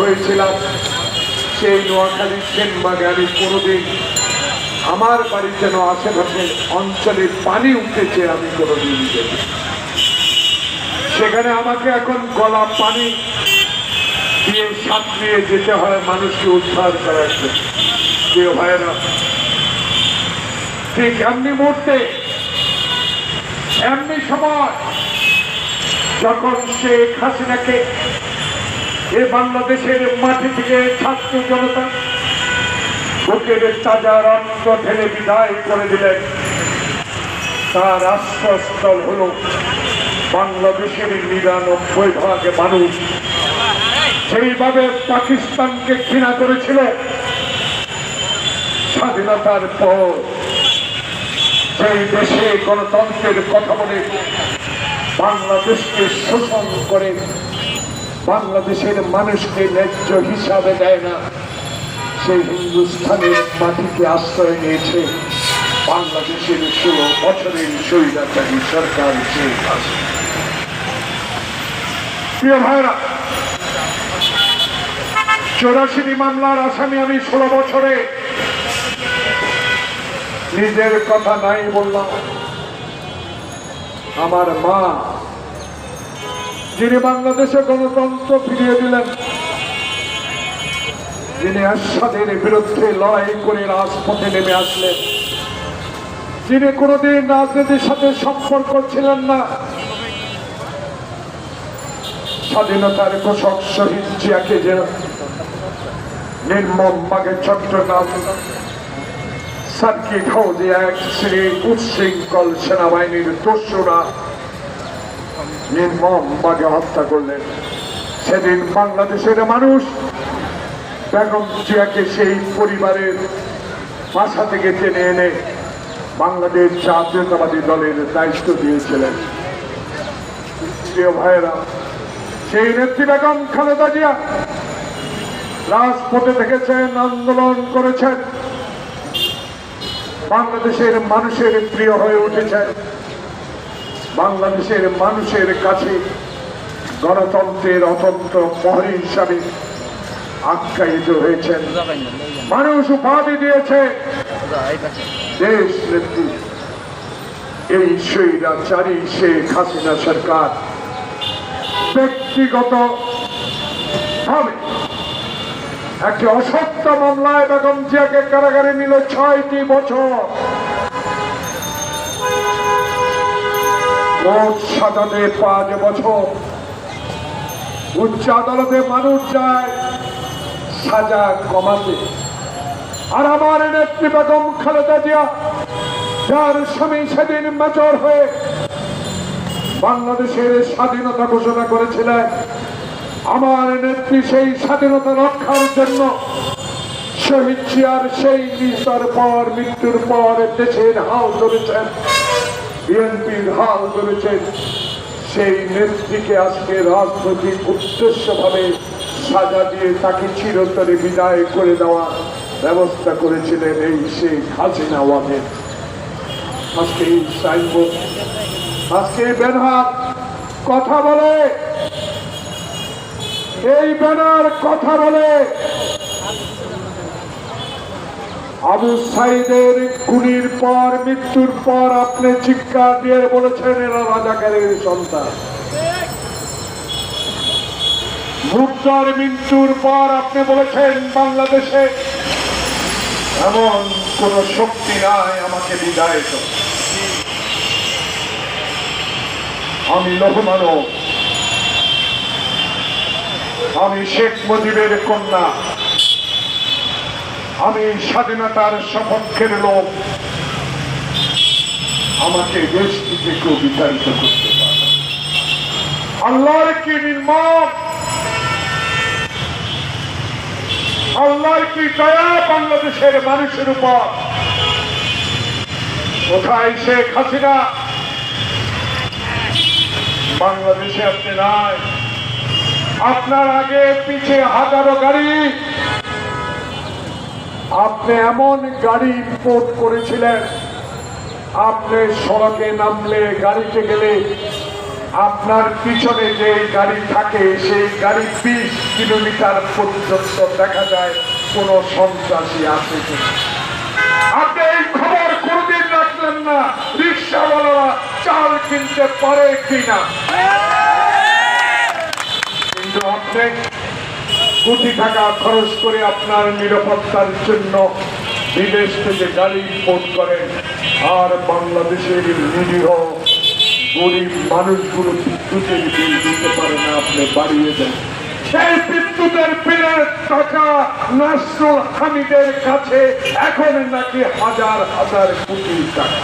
হয়েছিলাম, সেই নোয়াখালী সেনবাগে আমি কোনোদিন আমার বাড়ির যেন আশেপাশে অঞ্চলে পানি উঠেছে আমি কোনোদিন সেখানে আমাকে এখন গলা পানি দিয়ে সাঁতরিয়ে যেতে হয়, মানুষকে উদ্ধার করার জন্য। প্রিয় ভাইয়েরা, ঠিক এমনি মুহূর্তে, এমনি সময় যখন শেখ হাসিনাকে এ বাংলাদেশের মাটি থেকে ছাত্র জনতা বুকের তাজা রক্ত ঢেলে বিদায় করে দিলেন। তার আশ্রয়স্থল হল বাংলাদেশের নিরানব্বই ভাগ মানুষ। সেইভাবে পাকিস্তানকে ঘৃণা করেছিল। স্বাধীনতার পর সেই দেশে গণতন্ত্রের কথা বলে বাংলাদেশকে শোষণ করে বাংলাদেশের মানুষকে ন্যায্য হিসাবে দেয় না। সেই হিন্দুস্থানের মাটিতে আশ্রয় নিয়েছে। বাংলাদেশের ষোলো বছরের স্বৈরাচারী সরকার চৌরাশিটি মামলার আসামি আমি ষোলো বছরে। নিজের কথা নাই বললাম। আমার মা যিনি বাংলাদেশে গণতন্ত্র ফিরিয়ে দিলেন, যিনি আসাদের বিরুদ্ধে লড়াই করে রাজপথে নেমে আসলেন, যিনি কোনোদিন রাজনীতির সাথে সম্পর্ক ছিলেন না, স্বাধীনতার ঘোষক শহীদ জিয়াকে যে নির্মম বাগে চট্টগ্রাম সার্কিট হাউসে এক শ্রী উচ্ছৃঙ্খল সেনাবাহিনীর দস্যুরা নির্মম বাগে হত্যা করলেন। সেদিন বাংলাদেশের মানুষ বেগম জিয়াকে সেই পরিবারের বাসা থেকে টেনে এনে বাংলাদেশ জাতীয়তাবাদী দলের দায়িত্ব দিয়েছিলেন। প্রিয় ভাইয়েরা, সেই নেত্রী বেগম খালেদা জিয়া রাজপথে থেকেছেন, আন্দোলন করেছেন। বাংলাদেশের মানুষের প্রিয় হয়ে উঠেছেন। বাংলাদেশের মানুষের কাছে গণতন্ত্রের অতন্ত্র প্রহরী হিসাবে আখ্যায়িত হয়েছেন। মানুষ উপাধি দিয়েছে। দেশ নেত্রী, এই স্বৈরাচারী শেখ হাসিনা সরকার ব্যক্তিগত ভাবে একটি অসত্য মামলায় বেগম জিয়াকে কারাগারে নিল ছয়টি বছর। মোট সাজাতে পাঁচ বছর। উচ্চ আদালতে মানুষ যায়, সাজা কমাতে। আর আমার নেত্রী বেগম খালেদা জিয়া, যার স্বামী সেদিন হয়ে বাংলাদেশের স্বাধীনতা ঘোষণা করেছিলেন, আমার নেত্রী সেই স্বাধীনতা রক্ষার জন্য শহীদ জিয়ার সেই নিস্তার পর মৃত্যুর পর দেশের হাল ধরেছেন। বিএনপির হাল ধরেছেন সেই নেত্রীকে আজকে রাজনৈতিক উদ্দেশ্যভাবে সাজা দিয়ে তাকে চিরতরে বিদায় করে দেওয়া ব্যবস্থা করেছিলেন এই সেই হাসিনা ওয়াদের আজকে এই সাইনবোর্ড, আজকে ব্যানার, কথা বলে। এই ব্যানার কথা বলে। আবু সাইদের গুলির পর, মৃত্যুর পর আপনি চিৎকার দিয়ে বলেছেন, এরা রাজাকারের সন্তান। মুক্তার মৃত্যুর পর আপনি বলেছেন, বাংলাদেশে এমন কোন শক্তি নাই, আমাকে বিদায়। আমি লঘুমানব আমি শেখ মুজিবের কন্যা। আমি স্বাধীনতার সপক্ষের লোক। আমাকে দেশ থেকে কেউ বিচারিত করতে পারে। আল্লাহর কি নির্মম? আল্লাহর কি দয়া বাংলাদেশের মানুষের উপর? কোথায় শেখ হাসিনা? বাংলাদেশে আপনি নাই। আপনার আগে পিছে হাজারো গাড়ি আপনি এমন গাড়ি ইম্পোর্ট করেছিলেন। আপনি সড়কে নামলে গাড়িতে গেলে আপনার পিছনে যে গাড়ি থাকে, সেই গাড়ি বিশ কিলোমিটার পর্যন্ত দেখা যায়, কোনো সন্ত্রাসী আছে আপনি এই খবর কোনদিন রাখলেন না, রিক্সাওয়ালারা চাল কিনতে পারে কিনা। কিন্তু আপনি কোটি টাকা খরচ করে আপনার নিরাপত্তার জন্য বিদেশ থেকে গাড়ি ইম্পোর্ট করেন। আর বাংলাদেশের নিরীহ গরিব মানুষগুলো বিদ্যুতের বিল দিতে পারে না, আপনি বাড়িয়ে দেন। সেই বিদ্যুতের বিলের টাকা নসরুল হামিদের কাছে এখন নাকি হাজার হাজার কোটি টাকা।